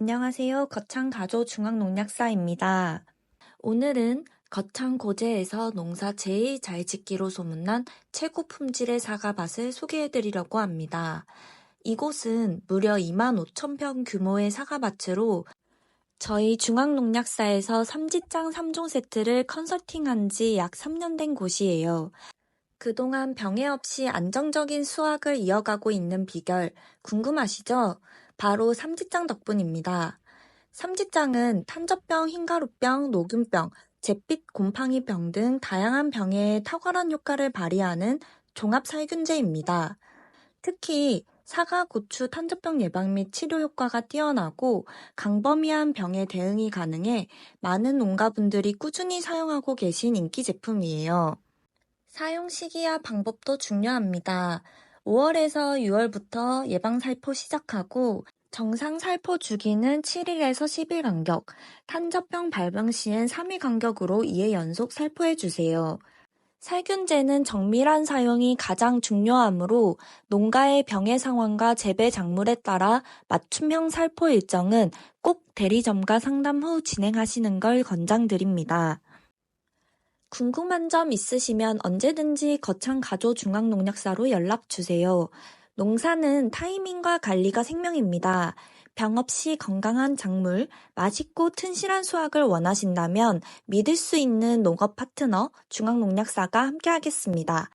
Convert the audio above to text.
안녕하세요. 거창 가조 중앙농약사입니다. 오늘은 거창 고제에서 농사 제일 잘 짓기로 소문난 최고 품질의 사과밭을 소개해드리려고 합니다. 이곳은 무려 2만 5천 평 규모의 사과밭으로 저희 중앙농약사에서 삼지장 3종 세트를 컨설팅한 지 약 3년 된 곳이에요. 그동안 병해 없이 안정적인 수확을 이어가고 있는 비결 궁금하시죠? 바로 삼지장 덕분입니다. 삼지장은 탄저병, 흰가루병, 녹균병, 잿빛 곰팡이병 등 다양한 병에 탁월한 효과를 발휘하는 종합살균제입니다. 특히 사과, 고추, 탄저병 예방 및 치료 효과가 뛰어나고 강범위한 병에 대응이 가능해 많은 농가분들이 꾸준히 사용하고 계신 인기 제품이에요. 사용 시기와 방법도 중요합니다. 5월에서 6월부터 예방살포 시작하고 정상 살포 주기는 7일에서 10일 간격, 탄저병 발병 시엔 3일 간격으로 2회 연속 살포해 주세요. 살균제는 정밀한 사용이 가장 중요하므로 농가의 병의 상황과 재배 작물에 따라 맞춤형 살포 일정은 꼭 대리점과 상담 후 진행하시는 걸 권장드립니다. 궁금한 점 있으시면 언제든지 거창 가조 중앙농약사로 연락 주세요. 농사는 타이밍과 관리가 생명입니다. 병 없이 건강한 작물, 맛있고 튼실한 수확을 원하신다면 믿을 수 있는 농업 파트너 중앙농약사가 함께하겠습니다.